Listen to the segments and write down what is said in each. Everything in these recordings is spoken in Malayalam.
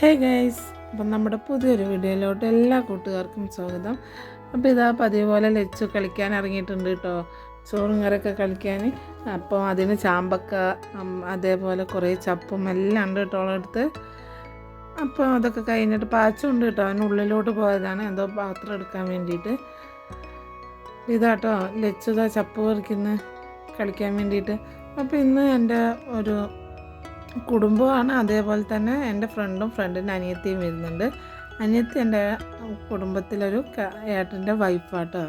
ഹേ ഗൈസ് അപ്പം നമ്മുടെ പുതിയൊരു വീഡിയോയിലോട്ട് എല്ലാ കൂട്ടുകാർക്കും സ്വാഗതം. അപ്പോൾ ഇതാ പതിവ് പോലെ ലച്ചു കളിക്കാൻ ഇറങ്ങിയിട്ടുണ്ട് കേട്ടോ. ചോറും കറിയൊക്കെ കളിക്കാൻ. അപ്പോൾ അതിന് ചാമ്പക്ക അതേപോലെ കുറേ ചപ്പും എല്ലാം ഉണ്ട് കേട്ടോ അടുത്ത്. അപ്പോൾ അതൊക്കെ കഴിഞ്ഞിട്ട് പാച്ചുണ്ട് കേട്ടോ. അതിനുള്ളിലോട്ട് പോയതാണ്. എന്തോ പാത്രം എടുക്കാൻ വേണ്ടിയിട്ട്. ഇതാട്ടോ ലച്ചുത ചപ്പ് പറിക്കുന്ന കളിക്കാൻ വേണ്ടിയിട്ട്. അപ്പോൾ ഇന്ന് എന്റെ ഒരു കുടുംബമാണ്. അതേപോലെ തന്നെ എന്റെ ഫ്രണ്ടും ഫ്രണ്ടിന്റെ അനിയത്തിയും വരുന്നുണ്ട്. അനിയത്തി എന്റെ കുടുംബത്തിലൊരു ഏട്ടന്റെ വൈഫാട്ടോ.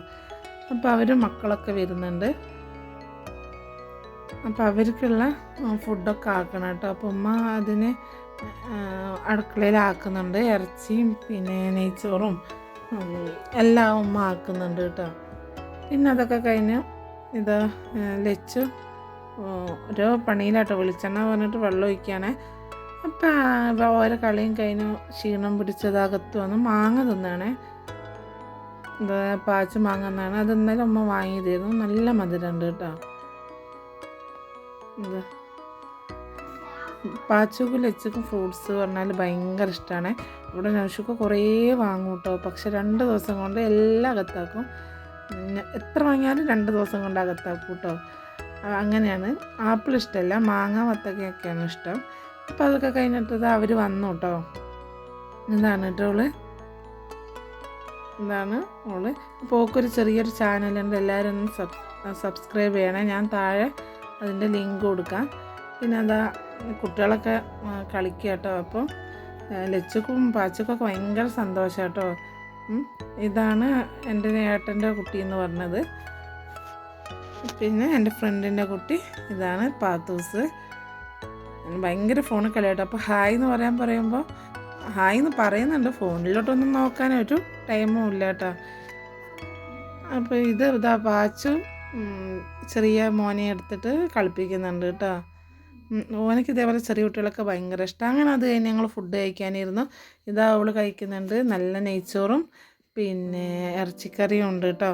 അപ്പോൾ അവർ മക്കളൊക്കെ വരുന്നുണ്ട്. അപ്പോൾ അവർക്കുള്ള ഫുഡൊക്കെ ആക്കണം കേട്ടോ. അപ്പോൾ ഉമ്മ അതിന് അടുക്കളയിലാക്കുന്നുണ്ട്. ഇറച്ചിയും പിന്നെ നെയ്ച്ചോറും എല്ലാം ഉമ്മ ആക്കുന്നുണ്ട് കേട്ടോ. പിന്നെ അതൊക്കെ കഴിഞ്ഞ് ഇത് ലച്ചു ഓരോ പണിയിലാട്ടോ. വെളിച്ചെണ്ണ പറഞ്ഞിട്ട് വെള്ളം ഒഴിക്കുകയാണേ അപ്പം ഓരോ കളിയും കഴിഞ്ഞു ക്ഷീണം പിടിച്ചതാകത്ത് വന്ന് മാങ്ങ തിന്നാണേ. എന്താ പാച്ച് മാങ്ങ എന്നാണ് അത് ഇന്നലെ അമ്മ വാങ്ങിയതായിരുന്നു. നല്ല മധുരമുണ്ട് കേട്ടോ. എന്താ പാച്ചുക്കും ലച്ചക്കും ഫ്രൂട്ട്സ് പറഞ്ഞാൽ ഭയങ്കര ഇഷ്ടമാണ് ഇവിടെ നൗഷുക്ക് കുറേ വാങ്ങും കേട്ടോ. പക്ഷെ രണ്ട് ദിവസം കൊണ്ട് എല്ലാം അകത്താക്കും. എത്ര വാങ്ങിയാലും രണ്ട് ദിവസം കൊണ്ട് അകത്താക്കും കേട്ടോ. അങ്ങനെയാണ്. ആപ്പിൾ ഇഷ്ടമല്ല മാങ്ങ വത്തക്കയൊക്കെയാണ് ഇഷ്ടം. അപ്പോൾ അതൊക്കെ കഴിഞ്ഞിട്ടത് അവർ വന്നു കേട്ടോ എന്താണ് കേട്ടോ ഓൾ. ഇതാണ് ഓൾ. അപ്പോൾ ഓക്കൊരു ചെറിയൊരു ചാനലുണ്ട് എല്ലാവരും ഒന്ന് സബ് സബ്സ്ക്രൈബ് ചെയ്യണേ. ഞാൻ താഴെ അതിന്റെ ലിങ്ക് കൊടുക്കാം. പിന്നെ അതാ കുട്ടികളൊക്കെ കളിക്കുക കേട്ടോ അപ്പോൾ ലച്ചുക്കും പാച്ചക്കൊക്കെ ഭയങ്കര സന്തോഷം കേട്ടോ ഇതാണ് എന്റെ ഏട്ടന്റെ കുട്ടി എന്ന് പറഞ്ഞത്. പിന്നെ എന്റെ ഫ്രണ്ടിന്റെ കുട്ടി ഇതാണ് പാത്തൂസ്. ഭയങ്കര ഫോൺ കളിയാട്ടോ. അപ്പോൾ ഹായ് എന്ന് പറയാൻ പറയുമ്പോൾ ഹായ് എന്ന് പറയുന്നുണ്ട്. ഫോണിലോട്ടൊന്നും നോക്കാനൊരു ടൈമും ഇല്ല കേട്ടോ അപ്പോൾ ഇത് ഇതാ പാച്ചു ചെറിയ മോനെ എടുത്തിട്ട് കളിപ്പിക്കുന്നുണ്ട് കേട്ടോ ഓനക്ക് ഇതേപോലെ ചെറിയ കുട്ടികളൊക്കെ ഭയങ്കര ഇഷ്ടം. അങ്ങനെ അത് കഴിഞ്ഞ് ഞങ്ങൾ ഫുഡ് കഴിക്കാനിരുന്നു. ഇതാ അവൾ കഴിക്കുന്നുണ്ട്. നല്ല നെയ്ച്ചോറും പിന്നെ ഇറച്ചിക്കറിയും ഉണ്ട് കേട്ടോ.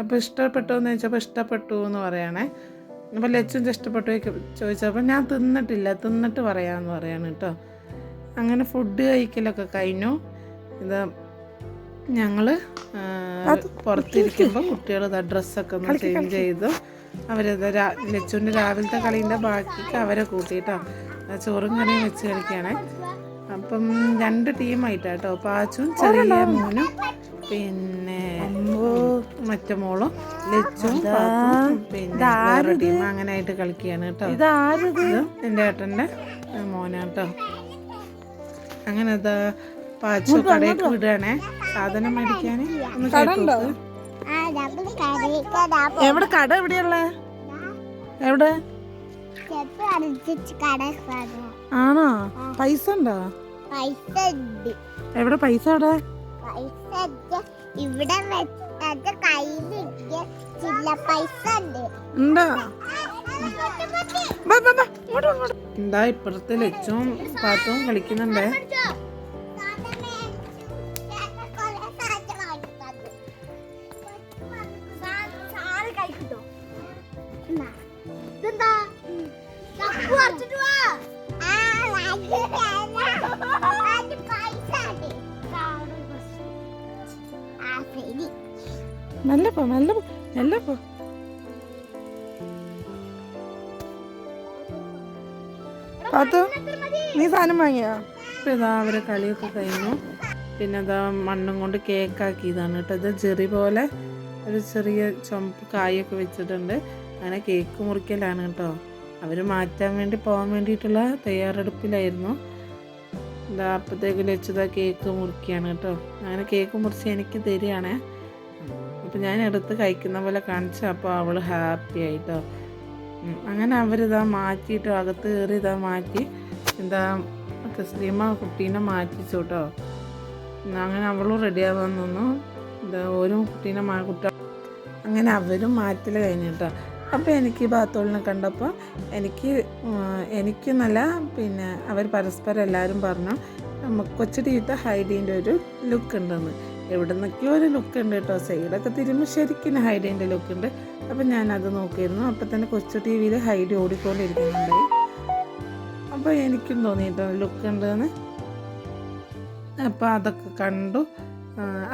അപ്പോൾ ഇഷ്ടപ്പെട്ടോ എന്ന് ചോദിച്ചപ്പോൾ ഇഷ്ടപ്പെട്ടു എന്ന് പറയണേ. അപ്പോൾ ലച്ചും ഇഷ്ടപ്പെട്ടു ചോദിച്ചപ്പോൾ ഞാൻ തിന്നിട്ടില്ല തിന്നിട്ട് പറയാമെന്ന് പറയാണ് കേട്ടോ അങ്ങനെ ഫുഡ് കഴിക്കലൊക്കെ കഴിഞ്ഞു. ഇത് ഞങ്ങൾ പുറത്തിരിക്കുമ്പോൾ കുട്ടികൾ ഇതാ ഡ്രസ്സൊക്കെ ഒന്ന് ചേഞ്ച് ചെയ്തു. അവരത് ലച്ചുവിന്റെ രാവിലത്തെ കളീന്റെ ബാക്കിക്ക് അവരെ കൂട്ടിയിട്ടോ ചോറും കറിയും വെച്ച് കളിക്കുകയാണേ അപ്പം രണ്ട് ടീമായിട്ടാട്ടോ പാച്ചും ചെറിയ മോനും പിന്നെ മറ്റേ മോളും ലച്ചും പിന്നെ ടീം അങ്ങനെ ആയിട്ട് കളിക്കുകയാണ് കേട്ടോ. ഇതാരത് ഇത്? എന്റെ ഏട്ടന്റെ മോനാട്ടോ അങ്ങനെ ഇതാ പാച്ചു കടയൊക്കെ വിടുകയാണേ. സാധനം മേടിക്കാൻ ഒന്ന് കേട്ടോ എവിടെ? കട എവിടെയുള്ള? എവിടെ? ആണോ? പൈസ ഉണ്ടോ. എവിടെ? പൈസ എവിടെ? പൈസ. ഇവിടെ വെച്ചത് കയ്യിലിട്ട് ചില്ല പൈസ ഉണ്ട്. എന്താ ഇപ്പുറത്തെ ലച്ചും പാത്തും കളിക്കുന്നുണ്ടേ? ശരി മെല്ലെ പോ മെല്ലെ പോ മെല്ലെ പോ പാത്തു നീ സാധനം വാങ്ങിയോ? ഇതാ അവരെ കളിയൊക്കെ കഴിഞ്ഞു. പിന്നെ അതാ മണ്ണും കൊണ്ട് കേക്കാക്കിയതാണ് കേട്ടോ. ഇത് ചെറി പോലെ ഒരു ചെറിയ ചുമപ്പ് കായൊക്കെ വെച്ചിട്ടുണ്ട്. അങ്ങനെ കേക്ക് മുറിക്കലാണ് കേട്ടോ. അവർ മാറ്റാൻ വേണ്ടി പോകാൻ വേണ്ടിയിട്ടുള്ള തയ്യാറെടുപ്പിലായിരുന്നു. ഇതാ അപ്പോഴത്തേക്ക് വെച്ചതാ കേക്ക് മുറിക്കുകയാണ് കേട്ടോ. അങ്ങനെ കേക്ക് മുറിച്ച് എനിക്ക് തരികയാണേ. അപ്പം ഞാൻ എടുത്ത് കഴിക്കുന്ന പോലെ കാണിച്ചു അപ്പോൾ അവൾ ഹാപ്പി ആയിട്ടോ. അങ്ങനെ അവരിതാ മാറ്റിയിട്ട് അകത്ത് കയറി ഇതാ മാറ്റി എന്താ തസ്ലീമ കുട്ടീനെ മാറ്റിച്ചു കേട്ടോ. അങ്ങനെ അവളും റെഡിയാവാൻ നിന്നു. എന്താ ഓരോ കുട്ടീനെ മാ കുട്ട അങ്ങനെ അവരും മാറ്റൽ കഴിഞ്ഞു കേട്ടോ. അപ്പോൾ എനിക്ക് ബാത്തോളിനെ കണ്ടപ്പോൾ എനിക്ക് എനിക്കെന്നല്ല എനിക്ക് നല്ല പിന്നെ അവർ പരസ്പരം എല്ലാവരും പറഞ്ഞു "നമ്മ കൊച്ചു ടീത്ത ഹൈഡീന്റെ ഒരു ലുക്ക് ഉണ്ടെന്ന്. എവിടെ നിന്നൊക്കെയോ ഒരു ലുക്ക് ഉണ്ട് കേട്ടോ. സൈഡൊക്കെ തിരുമ്പോൾ ശരിക്കും ഹൈഡേന്റെ ലുക്ക് ഉണ്ട്. അപ്പം ഞാനത് നോക്കിയിരുന്നു. അപ്പം തന്നെ കൊച്ചു ടി വിയിൽ ഹൈഡി ഓടിക്കൊണ്ടിരിക്കുന്നുണ്ടായി അപ്പോൾ എനിക്കും തോന്നിയിട്ടോ ലുക്ക് ഉണ്ടെന്ന്. അപ്പോൾ അതൊക്കെ കണ്ടു.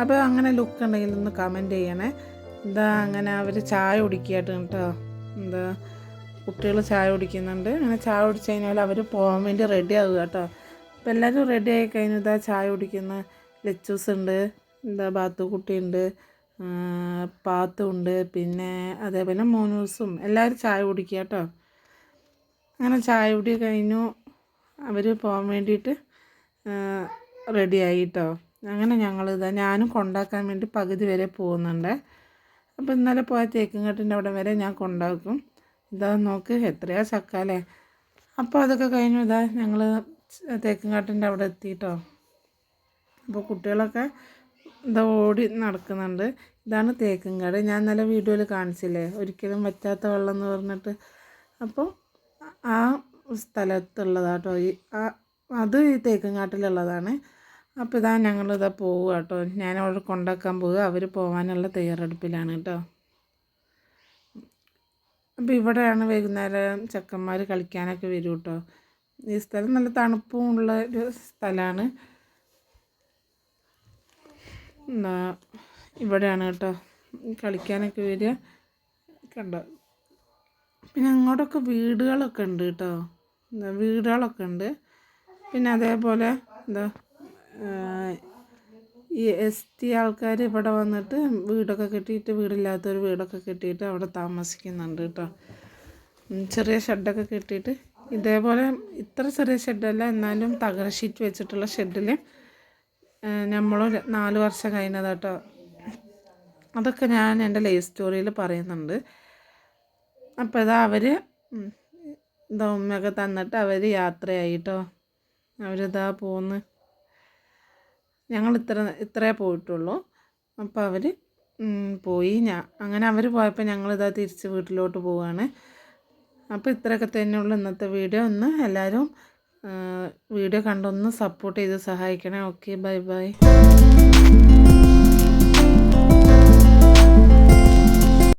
അപ്പോൾ അങ്ങനെ ലുക്ക് ഉണ്ടെങ്കിൽ ഒന്ന് കമന്റ് ചെയ്യണേ. എന്താ അങ്ങനെ അവർ ചായ കുടിക്കുകയായിട്ട് കേട്ടോ. എന്താ കുട്ടികൾ ചായ കുടിക്കുന്നുണ്ട്. അങ്ങനെ ചായ കുടിച്ച് കഴിഞ്ഞാൽ അവർ പോകാൻ വേണ്ടി റെഡി ആവുക കേട്ടോ. അപ്പോൾ എല്ലാവരും റെഡി ആയി കഴിഞ്ഞാൽ ചായ കുടിക്കുന്ന ലച്ചൂസ് ഉണ്ട്. എന്താ ബാത്തു കുട്ടിയുണ്ട് പാത്തുണ്ട് പിന്നെ അതേപോലെ മോനൂസും. എല്ലാവരും ചായ കുടിക്കുക കേട്ടോ. അങ്ങനെ ചായ കുടി കഴിഞ്ഞു. അവർ പോകാൻ വേണ്ടിയിട്ട് റെഡിയായി കേട്ടോ. അങ്ങനെ ഞങ്ങൾ ഇതാ ഞാനും കൊണ്ടാക്കാൻ വേണ്ടി പകുതി വരെ പോകുന്നുണ്ട്. അപ്പോൾ ഇന്നലെ പോയ തേക്കുംകാട്ടിന്റെ അവിടെ വരെ ഞാൻ കൊണ്ടാക്കും. ഇതാ നോക്ക് എത്രയാ ചക്കാലേ അപ്പോൾ അതൊക്കെ കഴിഞ്ഞു ഇതാ ഞങ്ങൾ തേക്കുംകാട്ടിന്റെ അവിടെ എത്തിയിട്ടോ അപ്പോൾ കുട്ടികളൊക്കെ ഇതാ ഓടി നടക്കുന്നുണ്ട്. ഇതാണ് തേക്കുംകാട് ഞാൻ നല്ല വീഡിയോയിൽ കാണിച്ചില്ലേ? ഒരിക്കലും വറ്റാത്ത വെള്ളം എന്ന് പറഞ്ഞിട്ട്. അപ്പോൾ ആ സ്ഥലത്തുള്ളതാട്ടോ. ഈ ആ അത് ഈ തേക്കുംകാട്ടിലുള്ളതാണ് അപ്പോൾ ഇതാ ഞങ്ങളിതാ പോവുക കേട്ടോ ഞാൻ അവിടെ കൊണ്ടാക്കാൻ പോവുക. അവർ പോകാനുള്ള തയ്യാറെടുപ്പിലാണ് കേട്ടോ. അപ്പോൾ ഇവിടെയാണ് വൈകുന്നേരം ചെക്കന്മാർ കളിക്കാനൊക്കെ വരും കേട്ടോ ഈ സ്ഥലം നല്ല തണുപ്പും ഉള്ള ഒരു സ്ഥലമാണ് എന്താ ഇവിടെയാണ് കേട്ടോ. കളിക്കാനൊക്കെ വരിക. കണ്ടോ. പിന്നെ അങ്ങോട്ടൊക്കെ വീടുകളൊക്കെ ഉണ്ട് കേട്ടോ. എന്താ വീടുകളൊക്കെ ഉണ്ട്. പിന്നെ അതേപോലെ എന്താ ഈ എസ് ടി ആൾക്കാർ ഇവിടെ വന്നിട്ട് വീടൊക്കെ കെട്ടിയിട്ട് വീടില്ലാത്തൊരു വീടൊക്കെ കെട്ടിയിട്ട് അവിടെ താമസിക്കുന്നുണ്ട് കേട്ടോ. ചെറിയ ഷെഡൊക്കെ കെട്ടിയിട്ട്. ഇതേപോലെ ഇത്ര ചെറിയ ഷെഡല്ല എന്നാലും തകര ഷീറ്റ് വെച്ചിട്ടുള്ള ഷെഡിൽ നമ്മൾ നാല് വർഷം കഴിഞ്ഞത് കേട്ടോ അതൊക്കെ ഞാൻ എന്റെ ലൈഫ് സ്റ്റോറിയിൽ പറയുന്നുണ്ട്. അപ്പോൾ ഇതാ അവർ ഇതാ ഉമ്മയൊക്കെ തന്നിട്ട് അവർ യാത്രയായിട്ടോ. അവരിതാ പോന്ന്. ഞങ്ങൾ ഇത്ര ഇത്രേ പോയിട്ടുള്ളൂ അപ്പോൾ അവർ പോയി. ഞാൻ അങ്ങനെ അവർ പോയപ്പോൾ ഞങ്ങളിതാ തിരിച്ച് വീട്ടിലോട്ട് പോവുകയാണ് അപ്പോൾ ഇത്രയൊക്കെ തന്നെയുള്ളൂ ഇന്നത്തെ വീഡിയോ. ഒന്ന് എല്ലാവരും വീഡിയോ കണ്ടൊന്ന് സപ്പോർട്ട് ചെയ്ത് സഹായിക്കണേ. Okay bye bye